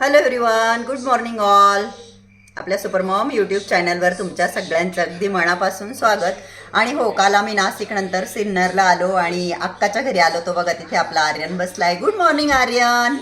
Hello everyone good morning all आपल्या supermom YouTube चॅनलवर तुमच्या सगळ्यांचं अगदी मनापासून स्वागत. आणि हो काल आम्ही नाशिकनंतर सिन्नरला आलो आणि अक्काच्या घरी आलो तो बघा तिथे आपला आर्यन बसला आहे गुड मॉर्निंग आर्यन.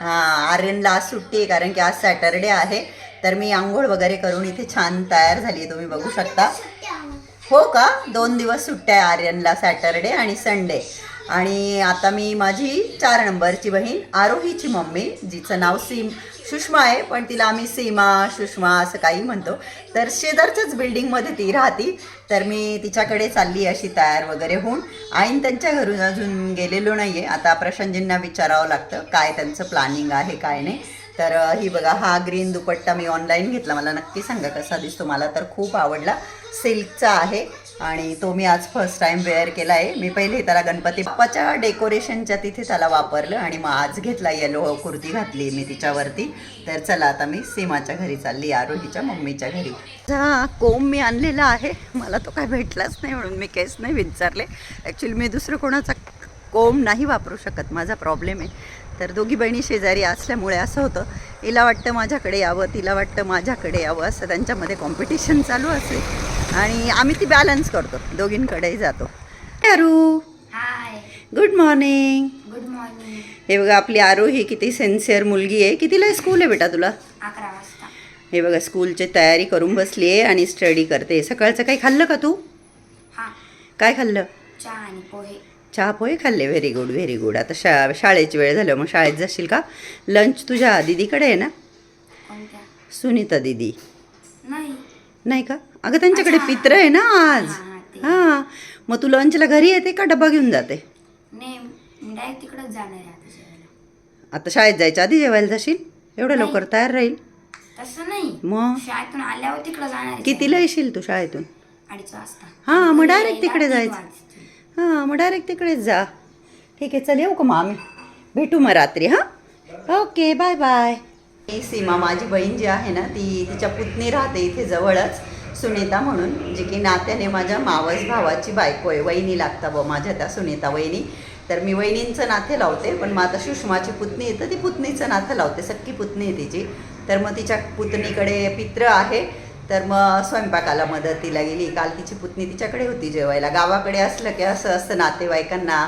हां आर्यनला आज सुट्टी आहे कारण की आज सॅटरडे आहे. तर मी आंघोळ वगैरे करून इथे छान तयार झाली तुम्ही बघू शकता. हो का? दोन दिवस सुट्ट्या आहे आर्यनला सॅटरडे आणि संडे आणि आता मी माझी चार नंबरची बहीण आरोहीची मम्मी जिचं नाव सीम सुषमा आहे पण तिला आम्ही सीमा सुषमा असं काही म्हणतो. तर शेजारच्याच बिल्डिंगमध्ये ती राहती. तर मी तिच्याकडे चालली अशी तयार वगैरे होऊन. आईन त्यांच्या घरून अजून गेलेलो नाही आहे आता प्रशांतजींना विचारावं लागतं काय त्यांचं प्लॅनिंग आहे काय नाही. तर ही बघा हा ग्रीन दुपट्टा मी ऑनलाईन घेतला. मला नक्की सांगा कसा दिसतो. मला तर खूप आवडला. सिल्कचा आहे. आणि तो मी आज फर्स्ट टाईम वेअर केला आहे. मी पहिले त्याला गणपती बाप्पाच्या डेकोरेशनच्या तिथे त्याला वापरलं आणि मग आज घेतला येलो कुर्ती घातली मी तिच्यावरती. तर चला आता मी सीमाच्या घरी चालली आरोहीच्या मम्मीच्या घरी. हा कोंब मी आणलेला आहे. मला तो काय भेटलाच नाही म्हणून मी केस नाही विचारले. ॲक्च्युली मी दुसरं कोणाचा कोंब नाही वापरू शकत. माझा प्रॉब्लेम आहे. तर दोघी बहिणी शेजारी असल्यामुळे असं होतं. हिला वाटतं माझ्याकडे यावं तिला वाटतं माझ्याकडे यावं असं त्यांच्यामध्ये कॉम्पिटिशन चालू असेल. आणि आम्ही ती बॅलन्स करतो. दोघींकडेही जातो. Aru hi good morning good morning हे बघा आपली आरू ही किती सेन्सिअर मुलगी आहे. कितीला स्कूल आहे बेटा तुला? हे बघा स्कूलची तयारी करून बसली आहे आणि स्टडी करते. सकाळचं काही खाल्लं का तू? हा. काय खाल्लं? चहा आणि पोहे. चहा पोहे खाल्ले. व्हेरी गुड व्हेरी गुड आता शा शाळेची वेळ झाली मग शाळेत जाशील का? लंच तुझ्या दीदीकडे आहे ना? सुनीता दीदी. नाही. नाही का? अगं त्यांच्याकडे. पित्र आहे ना आज. हा, हा. हां. मग तू लंचला घरी येते का डबा घेऊन जाते? नाही मी डायरेक्ट तिकडंच जाणार आहे आता जेवायला. आता शाळेत जायच्या आधी जेवायला जाशील? एवढं नाही. लवकर तयार राहील. तसं नाही. मग? शाळेतून आल्यावर तिकडं जाणार आहे कितीला येशील तू शाळेतून? जेवायला. अडीच वाजता. हां, मग यायला तिकडे जायचं. हां मग डायरेक्ट तिकडेच जा. ठीक आहे चल येऊ का मग आम्ही? भेटू मग रात्री हां? ओके बाय बाय ही सीमा माझी बहीण जी आहे ना ती तिच्या पुतणी राहते इथे जवळच सुनीता म्हणून जी की नात्याने माझ्या मावस भावाची बायको आहे वहिनी लागता ब माझ्या त्या सुनीता वहिनी. तर मी वहिनींचं नाते लावते पण मग आता सुषमाची पुतणी येतं ती पुतणीचं नातं लावते सक्की पुतणी आहे तिची. तर मग तिच्या पुतणीकडे पित्र आहे तर मग स्वयंपाकाला मदतीला गेली. काल तिची पुतणी तिच्याकडे होती जेवायला. गावाकडे असलं की असं असतं नातेवाईकांना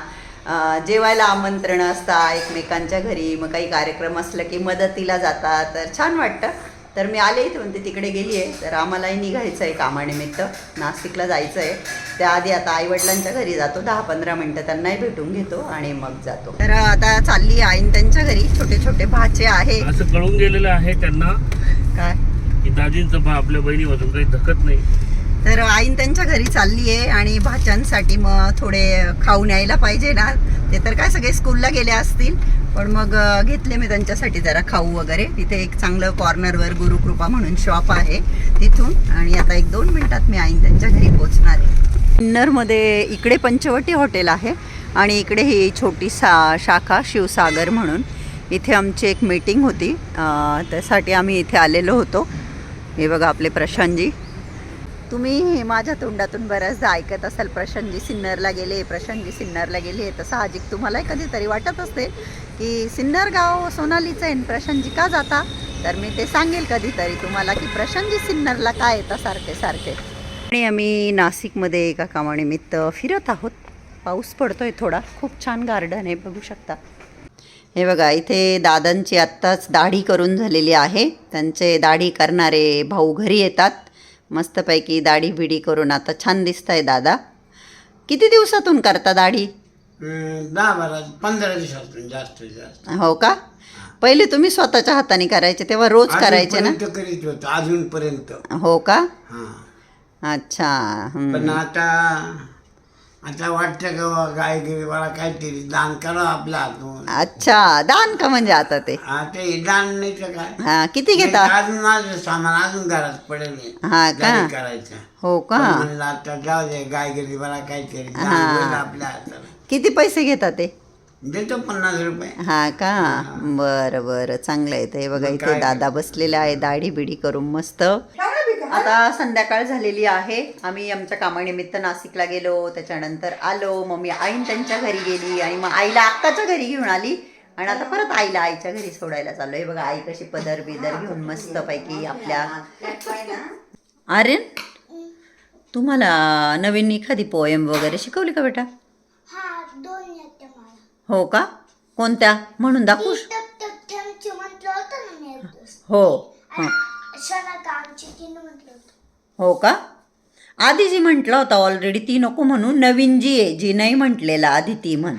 जेवायला आमंत्रण असतात एकमेकांच्या घरी मग काही कार्यक्रम असलं की मदतीला जातात. तर छान वाटतं. तर मी आले इथे म्हणते तिकडे गेली आहे. तर आम्हालाही निघायचं आहे कामानिमित्त. नाशिकला जायचं आहे त्याआधी आता आईवडिलांच्या घरी जातो दहा पंधरा मिनटं त्यांनाही भेटून घेतो आणि मग जातो. तर आता चालली आईन त्यांच्या घरी. छोटे छोटे भाचे आहे. असं कळून गेलेलं आहे त्यांना काय? की दाजींचं आपल्या बहिणीमधून काही धकत नाही. तर आईन त्यांच्या घरी चालली आहे आणि भाच्यांसाठी मग थोडे खाऊन यायला पाहिजे ना. ते तर काय सगळे स्कूलला गेले असतील. पण मग घेतले मी त्यांच्यासाठी जरा खाऊ वगैरे. तिथे एक चांगलं कॉर्नरवर गुरुकृपा म्हणून शॉप आहे तिथून. आणि आता एक दोन मिनटात मी आईन त्यांच्या घरी पोचणार आहे. किन्नरमध्ये इकडे पंचवटी हॉटेल आहे आणि इकडे ही छोटी सा शाखा शिवसागर म्हणून. इथे आमची एक मीटिंग होती. त्यासाठी आम्ही इथे आलेलो होतो. हे बघा आपले प्रशांतजी. तुम्ही माझ्या तोंडातून बऱ्याचदा ऐकत असाल प्रशांतजी सिन्नरला गेले प्रशांतजी सिन्नरला गेले तर साहजिक तुम्हालाही कधीतरी वाटत असते की सिन्नर गाव सोनालीचं आहे आणि प्रशांतजी का जाता? तर मी ते सांगेल कधीतरी तुम्हाला की प्रशांतजी सिन्नरला काय येतं सारखे सारखे. आणि आम्ही नाशिकमध्ये एका कामानिमित्त फिरत आहोत. पाऊस पडतोय थोडा. खूप छान गार्डन आहे बघू शकता. हे बघा इथे दादांची आत्ताच दाढी करून झालेली आहे. त्यांचे दाढी करणारे भाऊ घरी येतात. मस्तपैकी दाढी बिडी करून आता छान दिसत आहे दादा. किती दिवसातून करता दाढी? दहा बारा पंधरा दिवसातून जास्त जास्त. हो का? पहिले तुम्ही स्वतःच्या हाताने करायचे तेव्हा रोज करायचे ना? अजूनपर्यंत करीत होतो अजूनपर्यंत. हो का? हा. अच्छा. पण आता आता वाटतं का बा गाय मला काहीतरी दान करावं आपल्या हातून. अच्छा दान का म्हणजे आता ते? हा ते दान नाही तर काय? हा किती नाही, घेता अजून माझं सामान अजून घरात पडेल आहे. हा का? गाडी करायचं. हो पण का म्हणलं आता जाऊ दे गाय मला काहीतरी दान हा. होईल आपल्या हाताला. किती पैसे घेता ते? देतो पन्नास रुपये. हा का? बरं बरं. चांगलं आहे ते. बघा मग इथे काय दादा बसलेले आहे दाढी बिडी करून मस्त. आता संध्याकाळ झालेली आहे. आम्ही आमच्या कामानिमित्त नाशिकला गेलो. त्याच्यानंतर आलो. मग मी आईन त्यांच्या घरी गेली आणि मग आईला अक्काच्या घरी घेऊन आली. आणि आता परत आईला आईच्या घरी सोडायला चाललोय. बघा आई कशी पदर बिदर घेऊन मस्त पैकी आपल्या आर्यन तुम्हाला नवीन एखादी पोएम वगैरे शिकवली का बेटा? हा हो का? कोणत्या? म्हणून दाखवू हो. हां. हो का? आधी जी म्हटलं होतं ऑलरेडी ती नको म्हणून नवीन जी आहे जी नाही म्हटलेला आधी ती म्हण.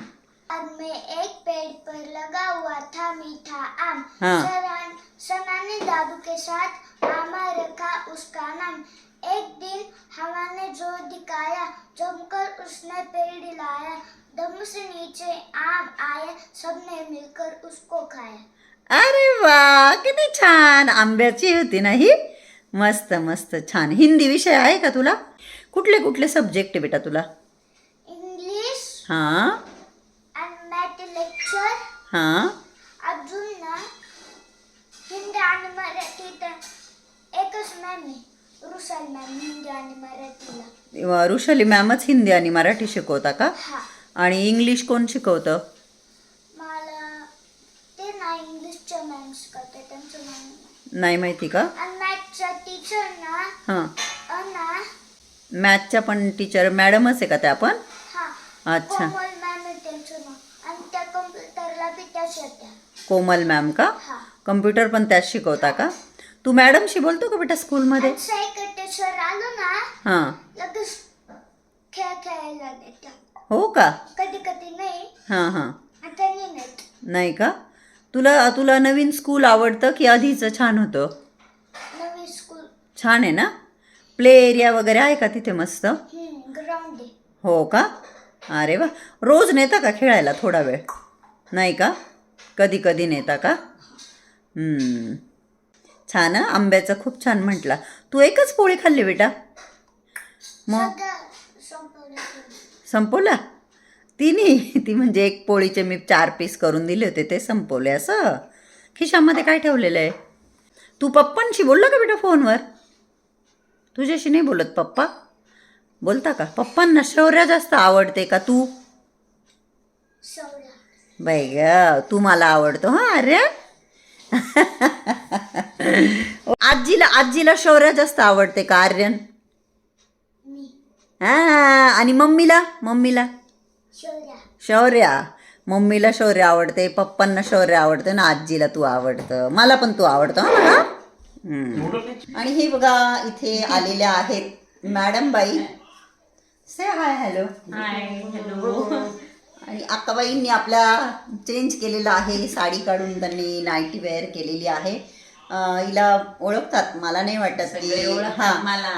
एक पेड़ पर लगा हुआ था मीठा आम. हाँ। सरान- सना ने दादू के साथ आमा रखा उसका नाम. एक दिन हवा ने जोर दिखाया जमकर उसने पेड़ हिलाया. दम से नीचे आम आया सबने मिलकर उसको खाया. अरे वा किती छान. आंब्याची होती ना ही? मस्त मस्त छान. हिंदी विषय आहे का तुला? कुठले कुठले सब्जेक्ट बेटा तुला? इंग्लिश हां? लेक्चर हां? अजून ना हिंदी आणि मराठी एकच मॅम रुसल मॅम हिंदी आणि मराठीला. ऋषाली मॅमच हिंदी आणि मराठी शिकवता का? हा. आणि इंग्लिश कोण शिकवतं मला ते ना इंग्लिशच्या मॅम शिकवते त्यांचं नाव नाही माहिती का? हां. मॅथच्या पण टीचर मॅडमच आहे का त्या पण हा. अच्छा. कोमल मॅम का? हा. कम्प्युटर पण त्याच शिकवता का? तू मॅडमशी बोलतो का बेटा स्कूलमध्ये हां. हो का? कधी कधी नाही. हां हां. नाही का? तुला तुला नवीन स्कूल आवडतं की आधीचं? छान होतं. स्कूल छान आहे ना? प्ले एरिया वगैरे आहे का तिथे मस्त? ग्राउंड आहे. हो का? अरे वा. रोज नेता का खेळायला थोडा वेळ? नाही का? कधी कधी नेता का? हम्म. छान हं? आंब्याचं खूप छान म्हटला. तू एकच पोळी खाल्ली बेटा? मग? सगळं संपवलं. संपवला? तिन्ही. ती म्हणजे एक पोळीचे मी चार पीस करून दिले होते ते संपवले असं. खिशामध्ये काय ठेवलेलं आहे? तू पप्पांशी बोलला का बेटा फोनवर? तुझ्याशी नाही बोलत पप्पा. बोलता का? पप्पांना शौर्या जास्त आवडते का तू? बाई ग तू मला आवडतो हा अरे आजीला आजीला शौर्या जास्त आवडते का आर्यन? हा आणि मम्मीला? मम्मीला? शौर्या. शौर्या. मम्मीला शौर्य आवडते पप्पांना शौर्य आवडते ना आजीला तू आवडतं. मला पण तू आवडतो हा हम्म. आणि हे बघा इथे आलेल्या आहेत मॅडम बाई. से हाय हॅलो हाय हॅलो आणि अक्काबाईंनी आपल्या चेंज केलेलं आहे साडी काढून त्यांनी नाईटी वेअर केलेली आहे. हिला ओळखतात. मला नाही वाटत की हा.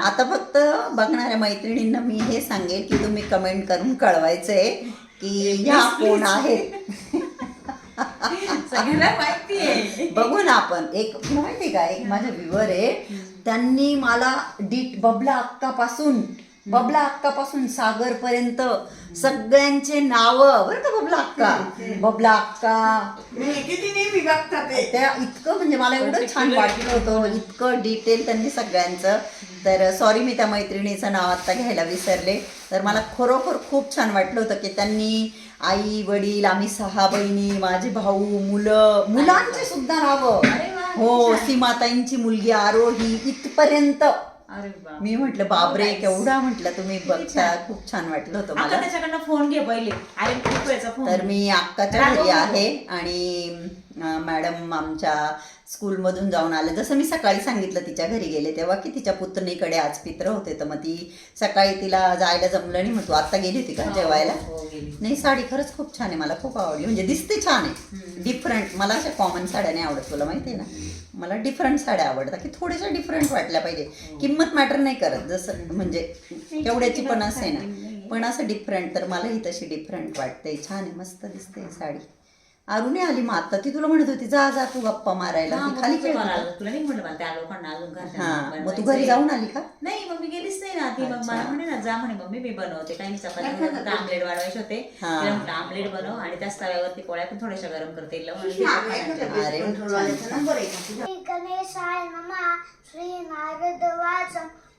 आता फक्त बघणाऱ्या मैत्रिणींना मी हे सांगेन की तुम्ही कमेंट करून कळवायचंय की ह्या कोण आहेत. सगळ्यांना माहिती आहे. बघू ना आपण. एक माहिती का? एक माझा व्ह्युअर आहे. त्यांनी मला डीट बबला अक्कापासून बबला अक्कापासून सागर पर्यंत सगळ्यांचे नाव बरं का बबला अक्का? बबला अक्का. किती नेहमी बघतात ते. त्या इतकं म्हणजे मला एवढं छान वाटलं होतं इतकं डिटेल त्यांनी सगळ्यांचं. तर सॉरी मी त्या मैत्रिणीचं नाव आत्ता घ्यायला विसरले. तर मला खरोखर खूप छान वाटलं होतं की त्यांनी आई वडील आम्ही सहा बहिणी माझे भाऊ मुलं मुलांचे सुद्धा नावं. हो सीमाताईंची मुलगी आरोही इथपर्यंत अरे मी म्हटलं बापरे केवढा म्हटलं तुम्ही बघता खूप छान वाटलं होतं आता मला. त्याच्याकडनं फोन घे पहिले. अरे खूप वेळचा फोन तर मी अक्काच्या घरी आहे आणि अं, मॅडम आमच्या स्कूलमधून जाऊन आले. जसं मी सकाळी सांगितलं तिच्या घरी गेले तेव्हा की तिच्या पुतणीकडे आज पित्र होते. तर मग ती सकाळी तिला जायला जमलं नाही. मग तू आत्ता गेली होती का जेवायला? हो नाही साडी खरंच खूप छान आहे. मला खूप आवडली. म्हणजे दिसते छान आहे. डिफरंट मला अशा कॉमन साड्या नाही आवडत तुला माहिती आहे ना? मला डिफरंट साड्या आवडतात. की थोड्याशा डिफरंट वाटल्या पाहिजे. किंमत मॅटर नाही करत. जसं म्हणजे तेवढ्याची पण असे ना. पण असं डिफरंट तर मला ही तशी डिफरंट वाटते. छान आहे. मस्त दिसते साडी. अरुणी आली मग आता ती तुला म्हणत होती जा जा तू गप्पा मारायला. ती खाली. आलं. तुला नाही म्हटलं मला त्या लोकांना अजून घरच्यांना हा मग तू बनवायचंय. घरी जाऊन आली का? नाही मग मी गेलीच नाही ना ती मग मला म्हणे ना जा म्हणे मम्मी मी बनवते. काही नाही चपाती आमलेट वाढवायचे होते. हा. तिला म्हटलं आमलेट बनव आणि त्याच तव्यावरती पोळ्या पण थोड्याशा गरम करते. म्हणलं,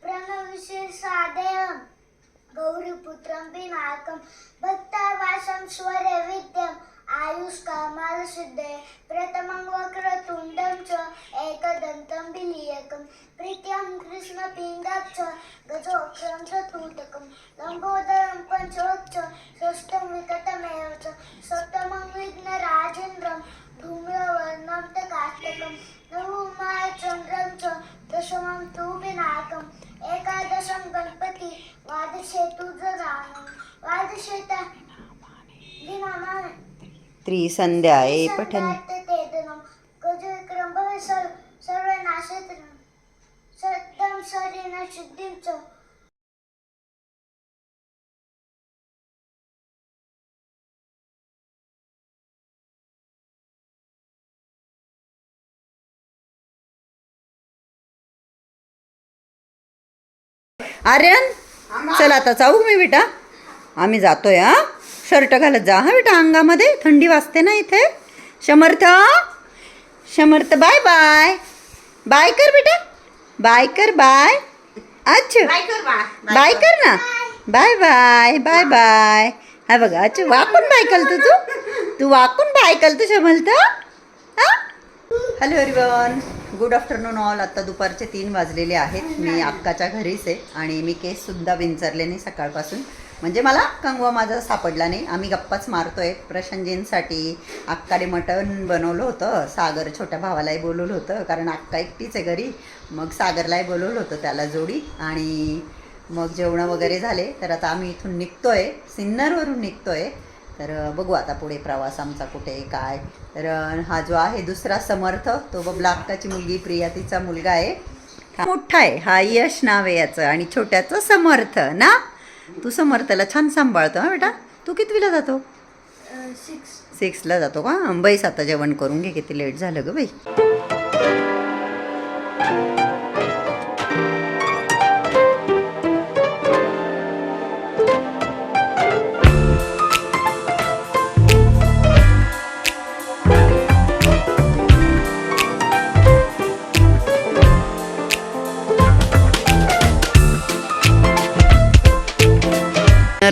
प्रणविशेषादेवं गौरीपुत्रं भक्तावासं स्वरे विद्यं आयुष्कामाल सिद्धे प्रथमं वक्रतुण्डं च एकदन्तं विलीयकं प्रीत्यं कृष्णपिण्डं च गजोक्षरं चतुर्थकं लम्बोदरं पञ्चोच्च षष्ठं विकटमेव सिद्धिं च आर्यन चल आता जाऊ मी बेटा. आम्ही जातोय हा? शर्ट घालत जा हा बेटा अंगामध्ये. थंडी वाजते ना इथे. Samarth Samarth bye bye. Bye कर बेटा. बाय कर बाय. अच्छा बाय कर ना. Bye bye bye bye. हा बघा अच्छा वाकून बाय कलतो तू? तू वाकून बाय कलतो समर्थ? हा? Hello everyone good afternoon all आत्ता दुपारचे तीन वाजलेले आहेत. मी अक्काच्या घरीच आहे आणि मी केससुद्धा विंचरले नाही सकाळपासून. म्हणजे मला कंगवा माझा सापडला नाही. आम्ही गप्पाच मारतोय. प्रशांतजींसाठी अक्काने मटण बनवलं होतं. सागर छोट्या भावालाही बोलवलं होतं. कारण अक्का एकटीच आहे घरी. मग सागरलाही बोलवलं होतं त्याला जोडी. आणि मग जेवणं वगैरे झाले. तर आता आम्ही इथून निघतोय. सिन्नरवरून निघतोय. तर बघू आता पुढे प्रवास आमचा कुठे काय. तर हा जो आहे दुसरा समर्थ तो बबला अक्काची मुलगी प्रिया तिचा मुलगा आहे. हा मोठा आहे. हा यश नाव आहे याचं. आणि छोट्याचं समर्थ ना? तू समर्थला छान सांभाळतो हा बेटा. तू कितवीला जातो? सिक्स सिक्सला जातो का? बैस आता जेवण करून घे किती लेट झालं ग बाई.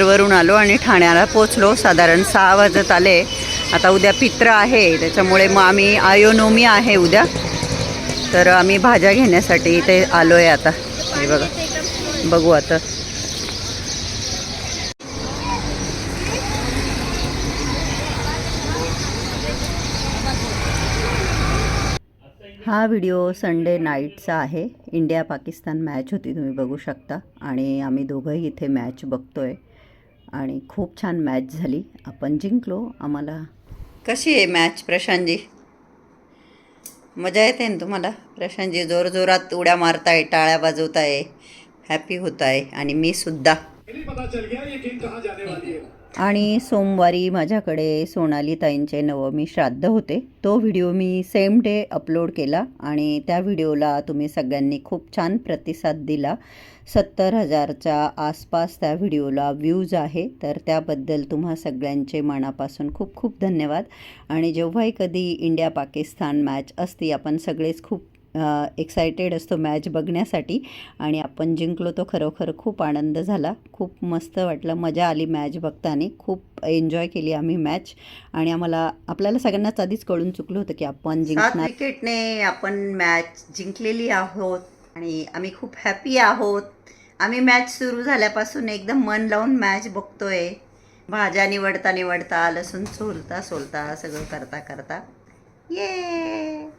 वरून आलो आणि ठाण्याला पोचलो साधारण सहा वाजत आले. आता उद्या पित्र आहे. त्याच्यामुळे मग आम्ही आयोनोमी आहे उद्या. तर आम्ही भाज्या घेण्यासाठी इथे आलो आहे आता. हे बघा. बघू आता. हा व्हिडिओ संडे नाईटचा आहे. इंडिया पाकिस्तान मॅच होती तुम्ही बघू शकता. आणि आम्ही दोघंही इथे मॅच बघतो आहे आणि खूप छान मॅच झाली. आपण जिंकलो. आम्हाला कशी आहे मॅच प्रशांतजी? मजा येते ना तुम्हाला? प्रशांतजी जोरजोरात उड्या मारताय टाळ्या वाजवताय हॅपी होत आहे आणि मी सुद्धा. आणि सोमवारी माझ्याकडे सोनाली ताईंचे नवमी श्राद्ध होते. तो व्हिडिओ मी सेम डे अपलोड केला आणि त्या व्हिडिओला तुम्ही सगळ्यांनी खूप छान प्रतिसाद दिला. सत्तर हजारच्या आसपास त्या व्हिडिओला व्ह्यूज आहे तर त्याबद्दल तुम्हा सगळ्यांचे मनापासून खूप खूप धन्यवाद. आणि जेव्हाही कधी इंडिया पाकिस्तान मॅच असती आपण सगळेच खूप एक्सायटेड असतो मॅच बघण्यासाठी. आणि आपण जिंकलो तो खरोखर खूप आनंद झाला. खूप मस्त वाटलं. मजा आली मॅच बघताना. खूप एन्जॉय केली आम्ही मॅच आणि आम्हाला आपल्याला सगळ्यांनाच आधीच कळून चुकलं होतं की आपण जिंकणार. विकेटने आपण मॅच जिंकलेली आहोत. आणि आम्ही खूप हॅपी आहोत. आम्ही मॅच सुरू झाल्यापासून एकदम मन लावून मॅच बघतोय. भाज्या निवडता निवडता लसूण सोलता सोलता सगळं करता करता. ये